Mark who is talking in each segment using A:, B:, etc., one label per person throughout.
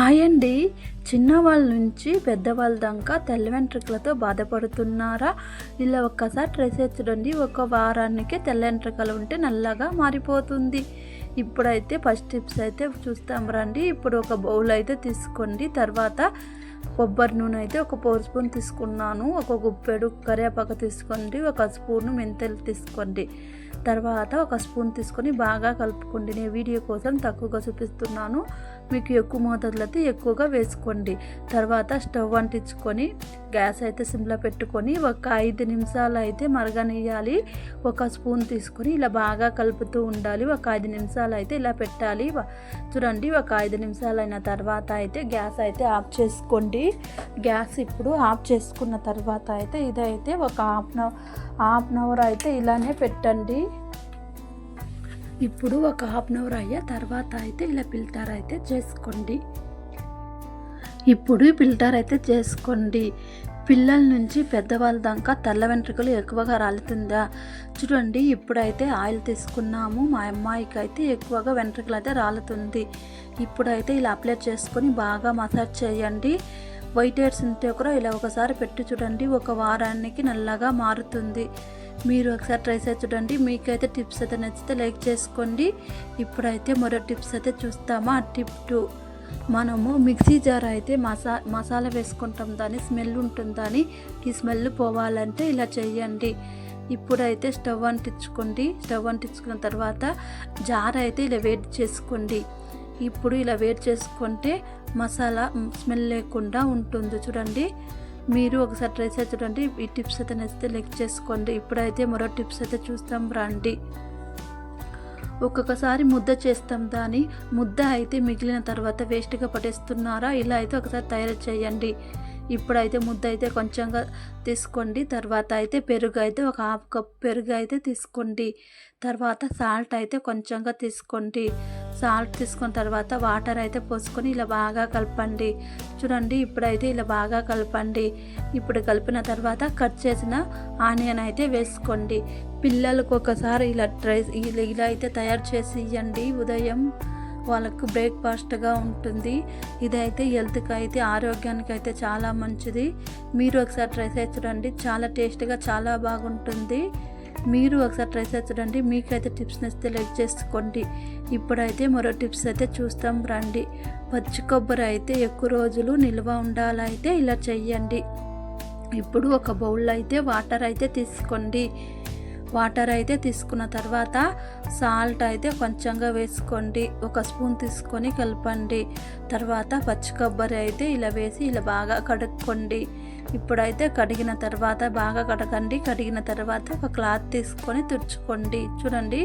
A: Hi అండి. చిన్నవాళ్ళ నుంచి పెద్దవాళ్ళ దాకా తెల్ల వెంట్రుకలతో బాధపడుతున్నారా? ఇలా ఒక్కసారి ట్రై చేసి చూడండి. ఒక వారానికి తెల్ల వెంట్రుకలు ఉంటే నల్లగా మారిపోతుంది. ఇప్పుడైతే ఫస్ట్ టిప్స్ అయితే చూస్తాం రండి. ఇప్పుడు ఒక బౌల్ అయితే తీసుకోండి. తర్వాత కొబ్బరి నూనె అయితే ఒక ఫోర్ స్పూన్ తీసుకున్నాను. ఒక గుప్పెడు కరివేపాకు తీసుకోండి. ఒక స్పూను మెంతులు తీసుకోండి. తర్వాత ఒక స్పూన్ తీసుకొని బాగా కలుపుకోండి. నేను వీడియో కోసం తక్కువగా చూపిస్తున్నాను. మీకు ఎక్కువ మోతాదులో అయితే ఎక్కువగా వేసుకోండి. తర్వాత స్టవ్ అంటించుకొని గ్యాస్ అయితే సిమ్లో పెట్టుకొని ఒక ఐదు నిమిషాలు అయితే మరగనియాలి ఒక స్పూన్ తీసుకొని ఇలా బాగా కలుపుతూ ఉండాలి. ఒక ఐదు నిమిషాలు అయితే ఇలా పెట్టాలి. చూడండి ఒక ఐదు నిమిషాలు అయిన తర్వాత అయితే గ్యాస్ అయితే ఆఫ్ చేసుకోండి. గ్యాస్ ఇప్పుడు ఆఫ్ చేసుకున్న తర్వాత అయితే ఇదైతే ఒక half an half an hour అయితే ఇలానే పెట్టండి. ఇప్పుడు ఒక హాఫ్ అన్ అవర్ అయ్యే తర్వాత అయితే ఇలా ఫిల్టర్ అయితే చేసుకోండి. ఇప్పుడు ఫిల్టర్ అయితే చేసుకోండి. పిల్లల నుంచి పెద్దవాళ్ళ దాకా తెల్ల వెంట్రుకలు ఎక్కువగా రాలుతుందా? చూడండి ఇప్పుడైతే ఆయిల్ తీసుకున్నాము. మా అమ్మాయికి అయితే ఎక్కువగా వెంట్రుకలు అయితే రాలుతుంది. ఇప్పుడైతే ఇలా అప్లై చేసుకొని బాగా మసాజ్ చేయండి. వైట్ హెయిర్స్ ఉంటే కూడా ఇలా ఒకసారి పెట్టి చూడండి. ఒక వారానికి నల్లగా మారుతుంది. మీరు ఒకసారి ట్రై చేసి చూడండి. మీకైతే టిప్స్ అయితే నచ్చితే లైక్ చేసుకోండి. ఇప్పుడైతే మరో టిప్స్ అయితే చూస్తామా? Tip two. మనము మిక్సీ జార్ అయితే మసా మసాలా వేసుకుంటాం. దాని స్మెల్ ఉంటుందని ఈ స్మెల్ పోవాలంటే ఇలా చేయండి. ఇప్పుడైతే స్టవ్ అంటించుకోండి. స్టవ్ అంటించుకున్న తర్వాత జార్ అయితే ఇలా వేడి చేసుకోండి. ఇప్పుడు ఇలా వేడి చేసుకుంటే మసాలా స్మెల్ లేకుండా ఉంటుంది. చూడండి. మీరు ఒకసారి ట్రై చేసి చూడండి. ఈ టిప్స్ అయితే నచ్చితే లైక్ చేసుకోండి. ఇప్పుడైతే మరో టిప్స్ అయితే చూస్తాం. రండి. ఒక్కొక్కసారి ముద్ద చేస్తాం. దాని ముద్ద అయితే మిగిలిన తర్వాత వేస్ట్గా పట్టేస్తున్నారా ఇలా అయితే ఒకసారి తయారు చేయండి. ఇప్పుడైతే ముద్ద అయితే కొంచెంగా తీసుకోండి. తర్వాత అయితే పెరుగు అయితే ఒక హాఫ్ కప్ పెరుగు అయితే తీసుకోండి. తర్వాత సాల్ట్ అయితే కొంచెంగా తీసుకోండి. సాల్ట్ తీసుకున్న తర్వాత వాటర్ అయితే పోసుకొని ఇలా బాగా కలపండి. చూడండి ఇప్పుడైతే ఇలా బాగా కలపండి. ఇప్పుడు కలిపిన తర్వాత కట్ చేసిన ఆనియన్ అయితే వేసుకోండి. పిల్లలకు ఒకసారి ఇలా ట్రై ఇలా ఇలా అయితే తయారు చేసి ఇవ్వండి ఉదయం వాళ్ళకు బ్రేక్ఫాస్ట్గా ఉంటుంది. ఇదైతే హెల్త్కి అయితే ఆరోగ్యానికి అయితే చాలా మంచిది. మీరు ఒకసారి ట్రై చేసి చూడండి. చాలా టేస్ట్గా చాలా బాగుంటుంది. మీరు ఒకసారి ట్రై చేసి చూడండి. మీకైతే టిప్స్ నచ్చితే లైక్ చేసుకోండి. ఇప్పుడైతే మరో టిప్స్ అయితే చూస్తాం. రండి. పచ్చి కొబ్బరి అయితే ఎక్కువ రోజులు నిల్వ ఉండాలైతే ఇలా చెయ్యండి. ఇప్పుడు ఒక బౌల్ అయితే వాటర్ అయితే తీసుకోండి. వాటర్ అయితే తీసుకున్న తర్వాత సాల్ట్ అయితే కొంచెంగా వేసుకోండి. ఒక స్పూన్ తీసుకొని కలపండి. తర్వాత పచ్చి కొబ్బరి అయితే ఇలా వేసి ఇలా బాగా కడుక్కోండి. ఇప్పుడైతే కడిగిన తర్వాత బాగా కడగండి. కడిగిన తర్వాత ఒక క్లాత్ తీసుకొని తుడుచుకోండి. చూడండి.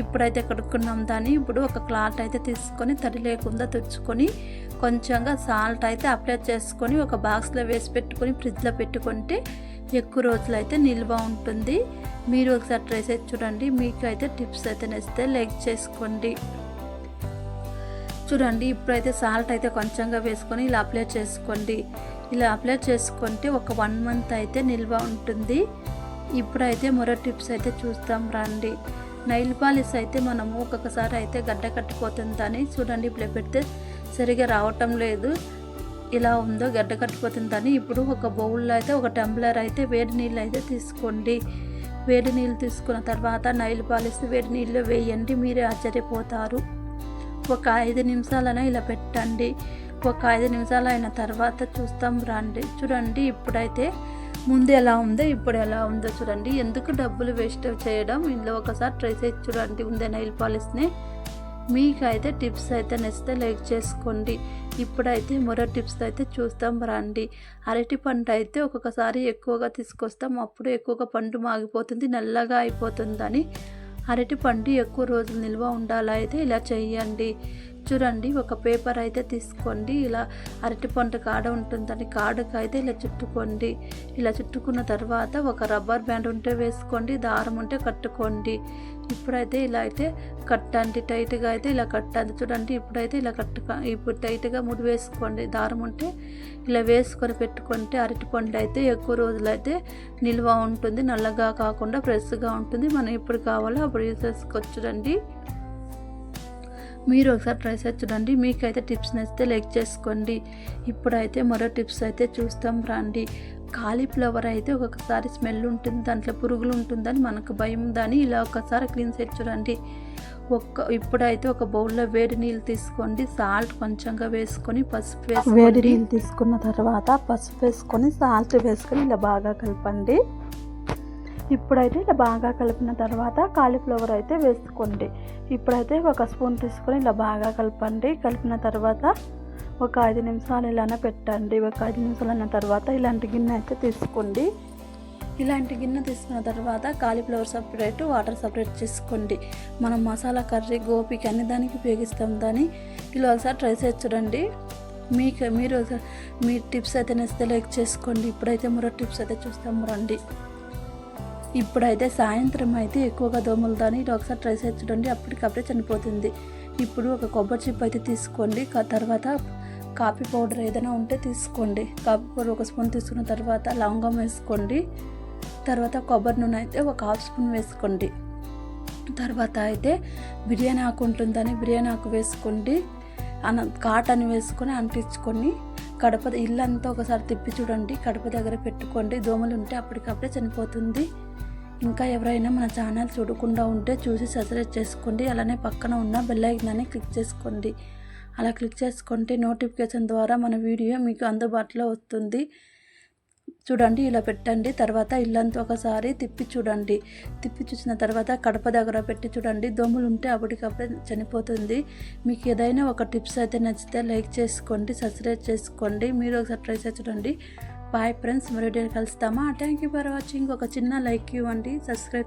A: ఇప్పుడైతే కడుక్కున్నాం దాన్ని. ఇప్పుడు ఒక క్లాత్ అయితే తీసుకొని తడి లేకుండా తుడుచుకొని కొంచెంగా సాల్ట్ అయితే అప్లై చేసుకొని ఒక బాక్స్లో వేసి పెట్టుకొని ఫ్రిడ్జ్లో పెట్టుకుంటే ఎక్కువ రోజులు అయితే నిల్వ ఉంటుంది. మీరు ఒకసారి ట్రై చేసి చూడండి. మీకు అయితే టిప్స్ అయితే నచ్చితే లైక్ చేసుకోండి. చూడండి ఇప్పుడైతే సాల్ట్ అయితే కొంచెంగా వేసుకొని ఇలా అప్లై చేసుకోండి. ఇలా అప్లై చేసుకుంటే ఒక వన్ మంత్ అయితే నిల్వ ఉంటుంది. ఇప్పుడైతే మరో టిప్స్ అయితే చూస్తాం రండి. నైల్ పాలిస్ అయితే మనము ఒక్కొక్కసారి అయితే గడ్డ కట్టిపోతుందని చూడండి. ఇప్పుడు పెడితే సరిగా రావటం లేదు. ఇలా ఉందో గడ్డ కట్టిపోతుందని ఇప్పుడు ఒక బౌల్లో అయితే ఒక టంబ్లర్ అయితే వేడి నీళ్ళు అయితే తీసుకోండి. వేడి నీళ్ళు తీసుకున్న తర్వాత నైల్ పాలిస్ వేడి నీళ్ళు వేయండి. మీరే ఆశ్చర్యపోతారు. ఒక ఐదు నిమిషాలైనా ఇలా పెట్టండి. ఒక ఐదు నిమిషాలు అయిన తర్వాత చూస్తాం రండి. చూడండి ఇప్పుడైతే ముందు ఎలా ఉందో ఇప్పుడు ఎలా ఉందో చూడండి. ఎందుకు డబ్బులు వేస్ట్ చేయడం? ఇందులో ఒకసారి ట్రై చేసి చూడండి. ఉందే నైల్ పాలిస్ని మీకైతే టిప్స్ అయితే నచ్చితే లైక్ చేసుకోండి. ఇప్పుడైతే మరో టిప్స్ అయితే చూస్తాం. రండి. అరటి పంట అయితే ఒక్కొక్కసారి ఎక్కువగా తీసుకొస్తాం. అప్పుడు ఎక్కువగా పండు మాగిపోతుంది నల్లగా అయిపోతుందని. అరటి పండు ఎక్కువ రోజులు నిల్వ ఉండాలి అయితే ఇలా చేయండి చూడండి ఒక పేపర్ అయితే తీసుకోండి. ఇలా అరటి పంట కాడ ఉంటుందని కాడకు అయితే ఇలా చుట్టుకోండి. ఇలా చుట్టుకున్న తర్వాత ఒక రబ్బర్ బ్యాండ్ ఉంటే వేసుకోండి దారం ఉంటే కట్టుకోండి. ఇప్పుడైతే ఇలా అయితే కట్టండి టైట్గా అయితే ఇలా కట్టండి చూడండి ఇప్పుడైతే ఇలా కట్టుక ఇప్పుడు టైట్గా ముడి వేసుకోండి. దారం ఉంటే ఇలా వేసుకొని పెట్టుకుంటే అరటిపండు అయితే ఎక్కువ రోజులు అయితే నిల్వ ఉంటుంది. నల్లగా కాకుండా ఫ్రెష్గా ఉంటుంది. మనం ఎప్పుడు కావాలో అప్పుడు యూస్ చేసుకోవచ్చు చూడండి మీరు ఒకసారి ట్రై చేసి చూడండి. మీకైతే టిప్స్ నచ్చితే లైక్ చేసుకోండి. ఇప్పుడైతే మరో టిప్స్ అయితే చూస్తాం రండి. కాలీఫ్లవర్ అయితే ఒక్కొక్కసారి స్మెల్ ఉంటుంది. దాంట్లో పురుగులు ఉంటుందని మనకు భయం. దాని ఇలా ఒకసారి క్లీన్ చేసి చూడండి. ఒక్క ఇప్పుడైతే ఒక బౌల్లో వేడి నీళ్ళు తీసుకోండి. సాల్ట్ కొంచెంగా వేసుకొని పసుపు వేసి వేడి నీళ్ళు తీసుకున్న తర్వాత పసుపు వేసుకొని సాల్ట్ వేసుకొని ఇలా బాగా కలపండి. ఇప్పుడైతే ఇలా బాగా కలిపిన తర్వాత కాలీఫ్లవర్ అయితే వేసుకోండి. ఇప్పుడైతే ఒక స్పూన్ తీసుకొని ఇలా బాగా కలపండి. కలిపిన తర్వాత ఒక ఐదు నిమిషాలు ఇలానే పెట్టండి. ఒక ఐదు నిమిషాలు అన్న తర్వాత ఇలాంటి గిన్నె అయితే తీసుకోండి. ఇలాంటి గిన్నె తీసుకున్న తర్వాత కాలీఫ్లవర్ సపరేట్ వాటర్ సపరేట్ చేసుకోండి. మనం మసాలా కర్రీ గోపికి అన్ని దానికి ఉపయోగిస్తాం దాన్ని ఇలా ఒకసారి ట్రై చేసి చూడండి. మీకు మీరు ఒకసారి మీ టిప్స్ అయితే నచ్చితే లైక్ చేసుకోండి. ఇప్పుడైతే మరో టిప్స్ అయితే చూస్తాము రండి. ఇప్పుడైతే సాయంత్రం అయితే ఎక్కువగా దోమలు దాని ఇది ఒకసారి ట్రై చేసి చూడండి అప్పటికప్పుడే చనిపోతుంది. ఇప్పుడు ఒక కొబ్బరి చిప్ అయితే తీసుకోండి. తర్వాత కాఫీ పౌడర్ ఏదైనా ఉంటే తీసుకోండి. కాఫీ పౌడర్ ఒక స్పూన్ తీసుకున్న తర్వాత లవంగం వేసుకోండి. తర్వాత కొబ్బరి నూనె అయితే ఒక హాఫ్ స్పూన్ వేసుకోండి. తర్వాత అయితే బిర్యానీ ఆకు ఉంటుందని బిర్యానీ ఆకు వేసుకోండి. అన కాటన్ వేసుకొని అంటించుకొని కడప ఇల్లంతా ఒకసారి తిప్పి చూడండి. కడప దగ్గర పెట్టుకోండి. దోమలు ఉంటే అప్పటికప్పుడే చనిపోతుంది. ఇంకా ఎవరైనా మన ఛానల్ చూడకుండా ఉంటే చూసి సబ్స్క్రైబ్ చేసుకోండి. అలానే పక్కన ఉన్న బెల్ ఐకాన్ని క్లిక్ చేసుకోండి. అలా క్లిక్ చేసుకుంటే నోటిఫికేషన్ ద్వారా మన వీడియో మీకు అందుబాటులో వస్తుంది. చూడండి ఇలా పెట్టండి. తర్వాత ఇల్లంతా ఒకసారి తిప్పి చూడండి. తిప్పి చూసిన తర్వాత కడప దగ్గర పెట్టి చూడండి. దోమలు ఉంటే అప్పటికప్పుడే చనిపోతుంది. మీకు ఏదైనా ఒక టిప్స్ అయితే నచ్చితే లైక్ చేసుకోండి సబ్స్క్రైబ్ చేసుకోండి. మీరు ఒకసారి ట్రై చేసి చూడండి. బాయ్ ఫ్రెండ్స్ మరో డే కలుస్తామా? థ్యాంక్ యూ ఫర్ వాచింగ్ ఒక చిన్న లైక్ ఇవ్వండి. సబ్స్క్రైబ్